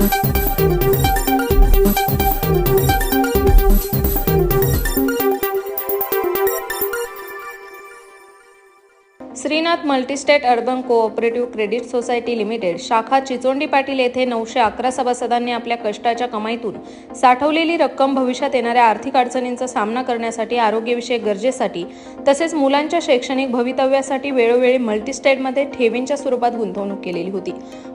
thank you Gopinath multistate urban cooperative credit society limited शाखा चिचोंडी पाटील येथे नऊशे अकरा सभासदांनी आपल्या कष्टाच्या कमाईतून साठवलेली रक्कम भविष्यात येणाऱ्या आर्थिक अडचणींचा सामना करण्यासाठी आरोग्यविषयक गरजेसाठी तसेच मुलांच्या शैक्षणिक भवितव्यासाठी वेळोवेळी मल्टीस्टेटमध्ये ठेवींच्या स्वरूपात गुंतवणूक केलेली होती.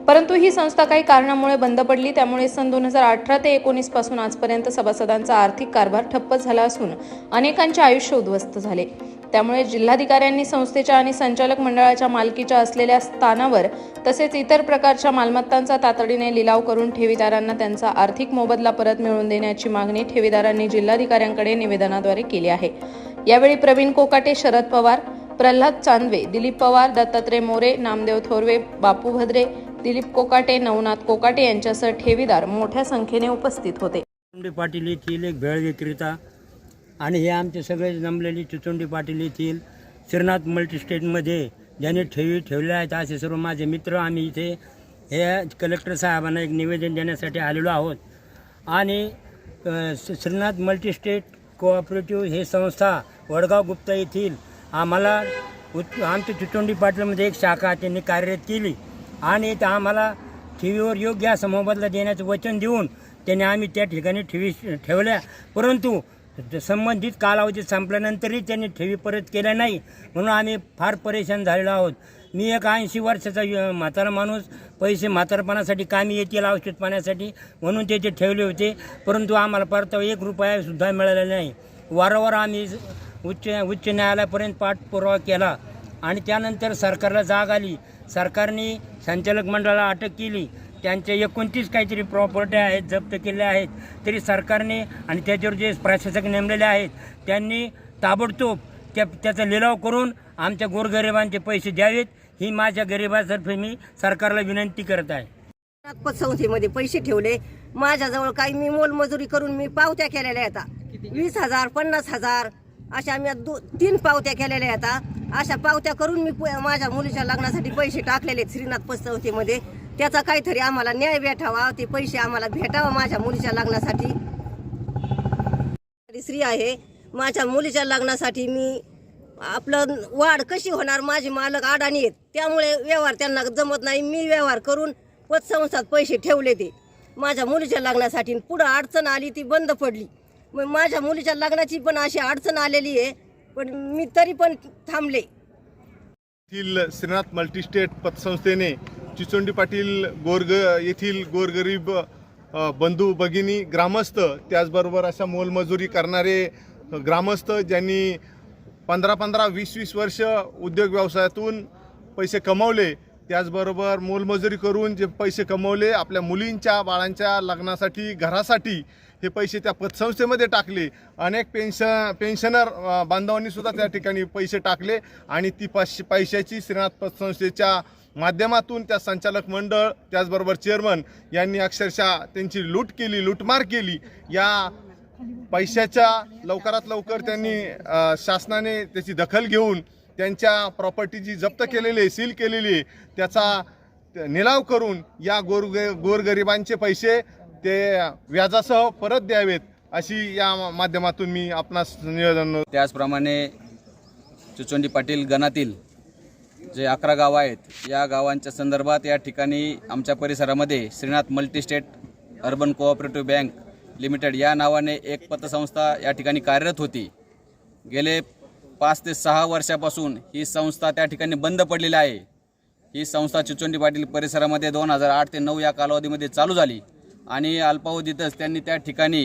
परंतु ही संस्था काही कारणामुळे बंद पडली. त्यामुळे सन दोन हजार अठरा ते एकोणीसपासून आजपर्यंत सभासदांचा आर्थिक कारभार ठप्प झाला असून अनेकांचे आयुष्य उद्ध्वस्त झाले. त्यामुळे जिल्हाधिकाऱ्यांनी संस्थेच्या आणि संचालक मंडळाच्या मालकीच्या असलेल्या स्थानावर तसेच इतर प्रकारच्या मालमत्तांचा तातडीने लिलाव करून ठेवीदारांना त्यांचा आर्थिक मोबदला परत मिळवून देण्याची मागणी ठेवीदारांनी जिल्हाधिकाऱ्यांकडे निवेदनाद्वारे केली आहे. यावेळी प्रवीण कोकाटे शरद पवार प्रल्हाद चांदवे दिलीप पवार दत्तात्रय मोरे नामदेव थोरवे बापू भद्रे दिलीप कोकाटे नवनाथ कोकाटे यांच्यासह ठेवीदार मोठ्या संख्येने उपस्थित होते. पाटील येथील एक भेळ विक्रेता आणि हे आमचे सगळे जमलेली चिचोंडी पाटील येथील श्रीनाथ मल्टीस्टेटमध्ये ज्यांनी ठेवी ठेवल्या आहेत असे सर्व माझे मित्र आम्ही इथे हे कलेक्टर साहेबांना एक निवेदन देण्यासाठी आलेलो आहोत. आणि श्रीनाथ मल्टीस्टेट कोऑपरेटिव्ह हे संस्था वडगाव गुप्ता येथील आम्हाला उत् आमच्या चिचोंडी पाटीलमध्ये एक शाखा त्यांनी कार्यरत केली. आणि त्या आम्हाला ठेवीवर योग्य असा मोबदला देण्याचं वचन देऊन त्याने आम्ही त्या ठिकाणी ठेवी ठेवल्या. परंतु संबंधित कालावधी संपल्यानंतरही त्यांनी ठेवी परत केल्या नाही. म्हणून आम्ही फार परेशान झालेलो आहोत. मी एक ऐंशी वर्षाचा म्हातारा माणूस पैसे म्हातारपणासाठी कामी येतील औषध पाण्यासाठी म्हणून ते ठेवले होते. परंतु आम्हाला परतावा एक रुपयासुद्धा मिळालेला नाही. वारंवार आम्ही उच्च उच्च न्यायालयापर्यंत पाठपुरावा केला. आणि त्यानंतर सरकारला जाग आली. सरकारने संचालक मंडळाला अटक केली. त्यांच्या एकोणतीस काहीतरी प्रॉपर्टी आहेत जप्त केल्या आहेत तरी सरकारने आणि त्याच्यावर जे प्रशासक नेमलेले आहेत त्यांनी ताबडतोब त्या त्याचा लिलाव करून आमच्या गोरगरिबांचे पैसे द्यावेत ही माझ्या गरिबातर्फे मी सरकारला विनंती करत आहे. संस्थेमध्ये पैसे ठेवले. माझ्याजवळ काही मी मोलमजुरी करून मी पावत्या केलेल्या आहेत. वीस हजार पन्नास हजार अशा मी दो तीन पावत्या केलेल्या आहेत. अशा पावत्या करून मी माझ्या मुलीच्या लग्नासाठी पैसे टाकलेले आहेत श्रीनाथ पतसंस्थेमध्ये त्याचा काहीतरी आम्हाला न्याय भेटावा ते पैसे आम्हाला भेटावा माझ्या मुलीच्या लग्नासाठी. स्त्री आहे माझ्या मुलीच्या लग्नासाठी मी आपलं वाढ कशी होणार माझे मालक अडाणी आहेत. त्यामुळे व्यवहार त्यांना जमत नाही मी व्यवहार करून पतसंस्थात पैसे ठेवले ते. माझ्या मुलीच्या लग्नासाठी पुढं अडचण आली ती बंद पडली. मग माझ्या मुलीच्या लग्नाची पण अशी अडचण आलेली आहे पण मी तरी पण थांबले. येथील श्रीनाथ मल्टीस्टेट पतसंस्थेने चिचोंडी पाटील गोरग येथील गोरगरीब बंधू भगिनी ग्रामस्थ त्याचबरोबर अशा मोलमजुरी करणारे ग्रामस्थ ज्यांनी पंधरा पंधरा वीस वीस वर्ष उद्योग व्यवसायातून पैसे कमवले त्याचबरोबर मोलमजुरी करून जे पैसे कमवले आपल्या मुलींच्या बाळांच्या लग्नासाठी घरासाठी हे पैसे त्या पतसंस्थेमध्ये टाकले. अनेक पेन्शन पेन्शनर बांधवांनीसुद्धा त्या ठिकाणी पैसे टाकले आणि ती पैशाची श्रीनाथ पतसंस्थेच्या माध्यमातून त्या संचालक मंडळ त्याचबरोबर चेअरमन यांनी अक्षरशः त्यांची लूट केली लूटमार केली. या पैशाच्या लवकरात लवकर त्यांनी शासनाने त्याची दखल घेऊन त्यांच्या प्रॉपर्टी जी जप्त केलेली आहे सील केलेली आहे त्याचा निलाव करून या गोर गोरगरिबांचे पैसे ते व्याजासह परत द्यावेत अशी या माध्यमातून मी आपणास निवेदन त्याचप्रमाणे चुचोंडी पाटील गणातील जे अकरा गावं आहेत या गावांच्या संदर्भात या ठिकाणी आमच्या परिसरामध्ये Shrinath multistate urban cooperative bank limited या नावाने एक पतसंस्था या ठिकाणी कार्यरत होती. गेले पाच ते सहा वर्षापासून ही संस्था त्या ठिकाणी बंद पडलेली आहे. ही संस्था चिचोंडी पाटील परिसरामध्ये दोन हजार आठ ते नऊ या कालावधीमध्ये चालू झाली आणि अल्पावधीतच त्यांनी त्या ठिकाणी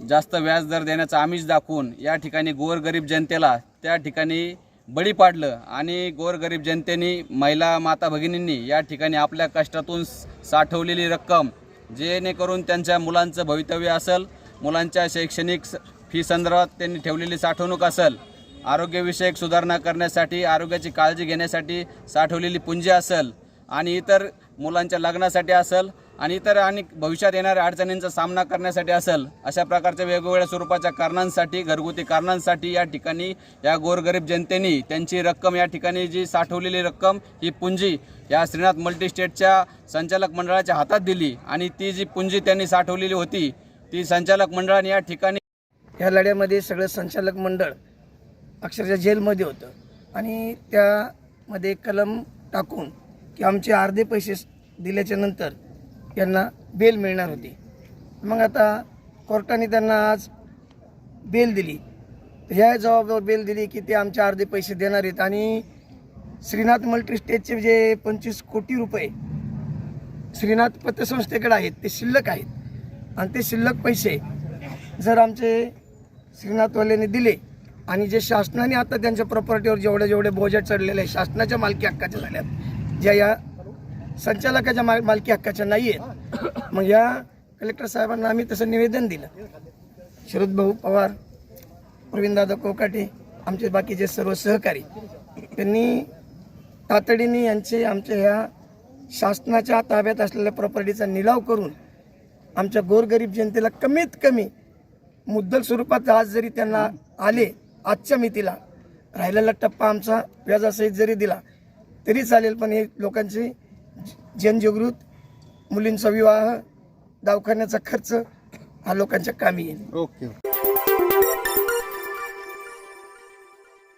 जास्त व्याजदर देण्याचा आमिष दाखवून या ठिकाणी गोरगरीब जनतेला त्या ठिकाणी बळी पाडलं आणि गोरगरीब जनतेने महिला माता भगिनींनी या ठिकाणी आपल्या कष्टातून साठवलेली रक्कम जेणेकरून त्यांच्या मुलांचं भवितव्य असेल मुलांच्या शैक्षणिक स- फी संदर्भात त्यांनी ठेवलेली साठवणूक असेल आरोग्यविषयक सुधारणा करण्यासाठी आरोग्याची काळजी घेण्यासाठी साठवलेली पुंजी असेल आणि इतर मुलांच्या लग्नासाठी असेल आणि इतर आणि भविष्यात येणाऱ्या अडचणींचा सामना करण्यासाठी असेल अशा प्रकारच्या वेगवेगळ्या स्वरूपाच्या कारणांसाठी घरगुती कारणांसाठी या ठिकाणी या गोरगरीब जनतेनी त्यांची रक्कम या ठिकाणी जी साठवलेली रक्कम ही पुंजी या श्रीनाथ मल्टीस्टेटच्या संचालक मंडळाच्या हातात दिली आणि ती जी पुंजी त्यांनी साठवलेली होती ती संचालक मंडळाने या ठिकाणी ह्या लढ्यामध्ये सगळं संचालक मंडळ अक्षरशः जेलमध्ये होतं. आणि त्यामध्ये कलम टाकून की आमचे अर्धे पैसे दिल्याच्या नंतर यांना बेल मिळणार होती. मग आता कोर्टाने त्यांना आज बेल दिली. ह्या जबाबावर बेल दिली की ते आमचे अर्धे पैसे देणार आहेत. आणि श्रीनाथ मल्टीस्टेटचे जे पंचवीस कोटी रुपये श्रीनाथ पतसंस्थेकडे आहेत ते शिल्लक आहेत. आणि ते शिल्लक पैसे जर आमचे श्रीनाथवाल्यांनी दिले आणि जे शासनाने आता त्यांच्या प्रॉपर्टीवर जेवढे जेवढे बोजा चढलेले आहे शासनाच्या मालकी हक्काच्या झाल्यात ज्या या संचालकाच्या मा मालकी हक्काच्या नाही आहेत मग या कलेक्टर साहेबांना आम्ही तसं निवेदन दिलं. शरद भाऊ पवार प्रवीणदादा कोकाटे आमचे बाकीचे सर्व सहकारी त्यांनी तातडीने यांचे आमच्या ह्या शासनाच्या ताब्यात असलेल्या प्रॉपर्टीचा निलाव करून आमच्या गोरगरीब जनतेला कमीत कमी मुद्दल स्वरूपात आज जरी त्यांना आले आजच्या मितीला राहिलेला टप्पा आमचा व्याजासहित जरी दिला तरी चालेल. पण हे लोकांची जनजागृत मुलींचा विवाह दवाखान्याचा खर्च हा लोकांच्या कामी येईल. ओके.